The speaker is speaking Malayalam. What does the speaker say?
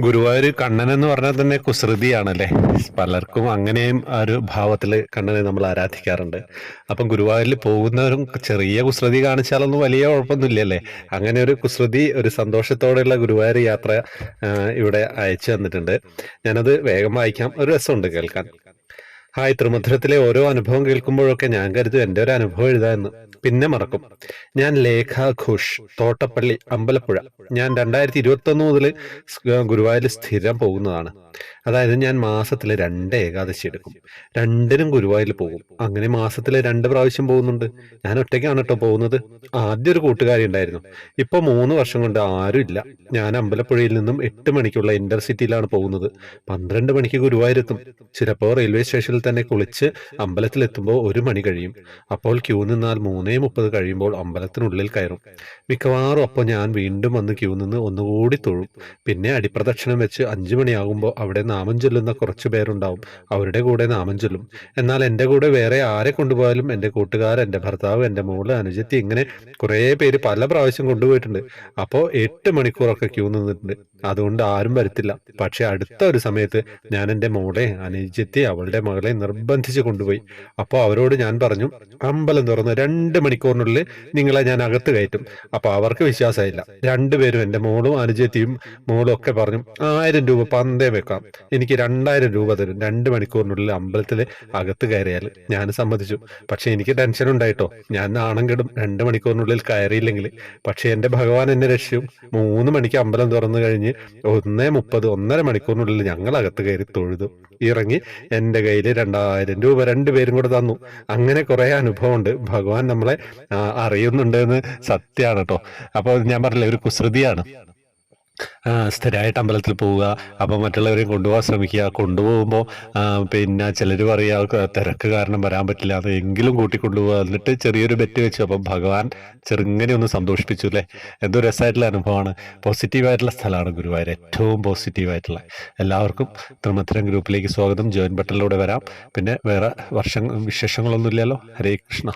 ഗുരുവായൂർ കണ്ണൻ എന്ന് പറഞ്ഞാൽ തന്നെ കുസൃതിയാണല്ലേ? പലർക്കും അങ്ങനെയും ആ ഒരു ഭാവത്തിൽ കണ്ണനെ നമ്മൾ ആരാധിക്കാറുണ്ട്. അപ്പം ഗുരുവായൂരിൽ പോകുന്നവരും ചെറിയ കുസൃതി കാണിച്ചാലൊന്നും വലിയ കുഴപ്പമൊന്നുമില്ലല്ലേ? അങ്ങനെ ഒരു കുസൃതി ഒരു സന്തോഷത്തോടെയുള്ള ഗുരുവായൂർ യാത്ര ഇവിടെ അയച്ചു തന്നിട്ടുണ്ട്. ഞാനത് വേഗം വായിക്കാം. ഒരു രസമുണ്ട് കേൾക്കാൻ. ഹായ് ത്രിമുദ്രത്തിലെ ഓരോ അനുഭവം കേൾക്കുമ്പോഴൊക്കെ ഞാൻ കരുതും എന്റെ ഒരു അനുഭവം എഴുതാമെന്ന്. പിന്നെ മറക്കും. ഞാൻ ലേഖ ഘോഷ് തോട്ടപ്പള്ളി അമ്പലപ്പുഴ. ഞാൻ രണ്ടായിരത്തി ഇരുപത്തി ഒന്ന് മുതൽ ഗുരുവായൂരിൽ സ്ഥിരം പോകുന്നതാണ്. അതായത് ഞാൻ മാസത്തിൽ രണ്ട് ഏകാദശി എടുക്കും. രണ്ടിനും ഗുരുവായൂരിൽ പോകും. അങ്ങനെ മാസത്തിൽ രണ്ട് പ്രാവശ്യം പോകുന്നുണ്ട്. ഞാൻ ഒറ്റയ്ക്കാണ് കേട്ടോ പോകുന്നത്. ആദ്യം ഒരു കൂട്ടുകാരി ഉണ്ടായിരുന്നു. ഇപ്പൊ മൂന്ന് വർഷം കൊണ്ട് ആരും ഇല്ല. ഞാൻ അമ്പലപ്പുഴയിൽ നിന്നും എട്ട് മണിക്കുള്ള ഇന്റർസിറ്റിയിലാണ് പോകുന്നത്. പന്ത്രണ്ട് മണിക്ക് ഗുരുവായൂരെത്തും. ചിലപ്പോൾ റെയിൽവേ സ്റ്റേഷനിൽ തന്നെ കുളിച്ച് അമ്പലത്തിലെത്തുമ്പോൾ ഒരു മണി കഴിയും. അപ്പോൾ ക്യൂ നിന്നാൽ മൂന്നേ മുപ്പത് കഴിയുമ്പോൾ അമ്പലത്തിനുള്ളിൽ കയറും. മിക്കവാറും അപ്പോൾ ഞാൻ വീണ്ടും വന്ന് ക്യൂ നിന്ന് ഒന്നുകൂടി തൊഴും. പിന്നെ അടിപ്രദക്ഷിണം വെച്ച് അഞ്ചു മണിയാകുമ്പോൾ അവിടെ നാമം ചൊല്ലുന്ന കുറച്ച് പേരുണ്ടാവും. അവരുടെ കൂടെ നാമം ചൊല്ലും. എന്നാൽ എന്റെ കൂടെ വേറെ ആരെ കൊണ്ടുപോയാലും എന്റെ കൂട്ടുകാർ എന്റെ ഭർത്താവ് എന്റെ മോൾ അനുജത്തി ഇങ്ങനെ കുറേ പേര് പല പ്രാവശ്യം കൊണ്ടുപോയിട്ടുണ്ട്. അപ്പോൾ എട്ട് മണിക്കൂറൊക്കെ ക്യൂ നിന്നിട്ടുണ്ട്. അതുകൊണ്ട് ആരും വരത്തില്ല. പക്ഷെ അടുത്ത ഒരു സമയത്ത് ഞാൻ എന്റെ മോളെ അനുജത്തി അവളുടെ മകളെ നിർബന്ധിച്ച് കൊണ്ടുപോയി. അപ്പോൾ അവരോട് ഞാൻ പറഞ്ഞു അമ്പലം തുറന്ന് രണ്ട് മണിക്കൂറിനുള്ളിൽ നിങ്ങളെ ഞാൻ അകത്ത് കയറ്റും. അപ്പോൾ അവർക്ക് വിശ്വാസമായില്ല. രണ്ടുപേരും എന്റെ മോളും അനുജത്തിയും മോളും ഒക്കെ പറഞ്ഞു ആയിരം രൂപ പന്തേ വെക്കാം. എനിക്ക് രണ്ടായിരം രൂപ തരും. രണ്ട് മണിക്കൂറിനുള്ളിൽ അമ്പലത്തിൽ അകത്ത് കയറിയാൽ. ഞാൻ സമ്മതിച്ചു. പക്ഷെ എനിക്ക് ടെൻഷൻ ഉണ്ടായിട്ടോ. ഞാൻ നാണം കെടും. രണ്ട് മണിക്കൂറിനുള്ളിൽ കയറിയില്ലെങ്കിൽ. പക്ഷെ എന്റെ ഭഗവാൻ എന്നെ രക്ഷിക്കും. മൂന്ന് മണിക്ക് അമ്പലം തുറന്നു കഴിഞ്ഞ് ഒന്നേ മുപ്പത് ഒന്നര മണിക്കൂറിനുള്ളിൽ ഞങ്ങൾ അകത്ത് കയറി തൊഴുതു. ഇറങ്ങി എന്റെ കയ്യിൽ രണ്ടായിരം രൂപ രണ്ടുപേരും കൂടെ തന്നു. അങ്ങനെ കുറെ അനുഭവമുണ്ട്. ഭഗവാൻ നമ്മളെ അറിയുന്നുണ്ട് എന്ന് സത്യമാണ് കേട്ടോ അപ്പോൾ ഞാൻ പറഞ്ഞില്ലേ ഒരു കുസൃതിയാണ്. സ്ഥിരമായിട്ട് അമ്പലത്തിൽ പോവുക. അപ്പം മറ്റുള്ളവരെയും കൊണ്ടുപോകാൻ ശ്രമിക്കുക. കൊണ്ടുപോകുമ്പോൾ പിന്നെ ചിലർ പറയുക തിരക്ക് കാരണം വരാൻ പറ്റില്ല. അതെങ്കിലും കൂട്ടി കൊണ്ടുപോകുക എന്നിട്ട് ചെറിയൊരു ബെറ്റ് വെച്ചു. അപ്പം ഭഗവാൻ ചെറുങ്ങനെ ഒന്ന് സന്തോഷിപ്പിച്ചു അല്ലേ? എന്തോ രസമായിട്ടുള്ള അനുഭവമാണ്. പോസിറ്റീവായിട്ടുള്ള സ്ഥലമാണ് ഗുരുവായൂർ. ഏറ്റവും പോസിറ്റീവായിട്ടുള്ള. എല്ലാവർക്കും ത്രിമത്തരം ഗ്രൂപ്പിലേക്ക് സ്വാഗതം. ജോയിൻ ബട്ടണിലൂടെ വരാം. പിന്നെ വേറെ വർഷം വിശേഷങ്ങളൊന്നുമില്ലല്ലോ. ഹരേ കൃഷ്ണ.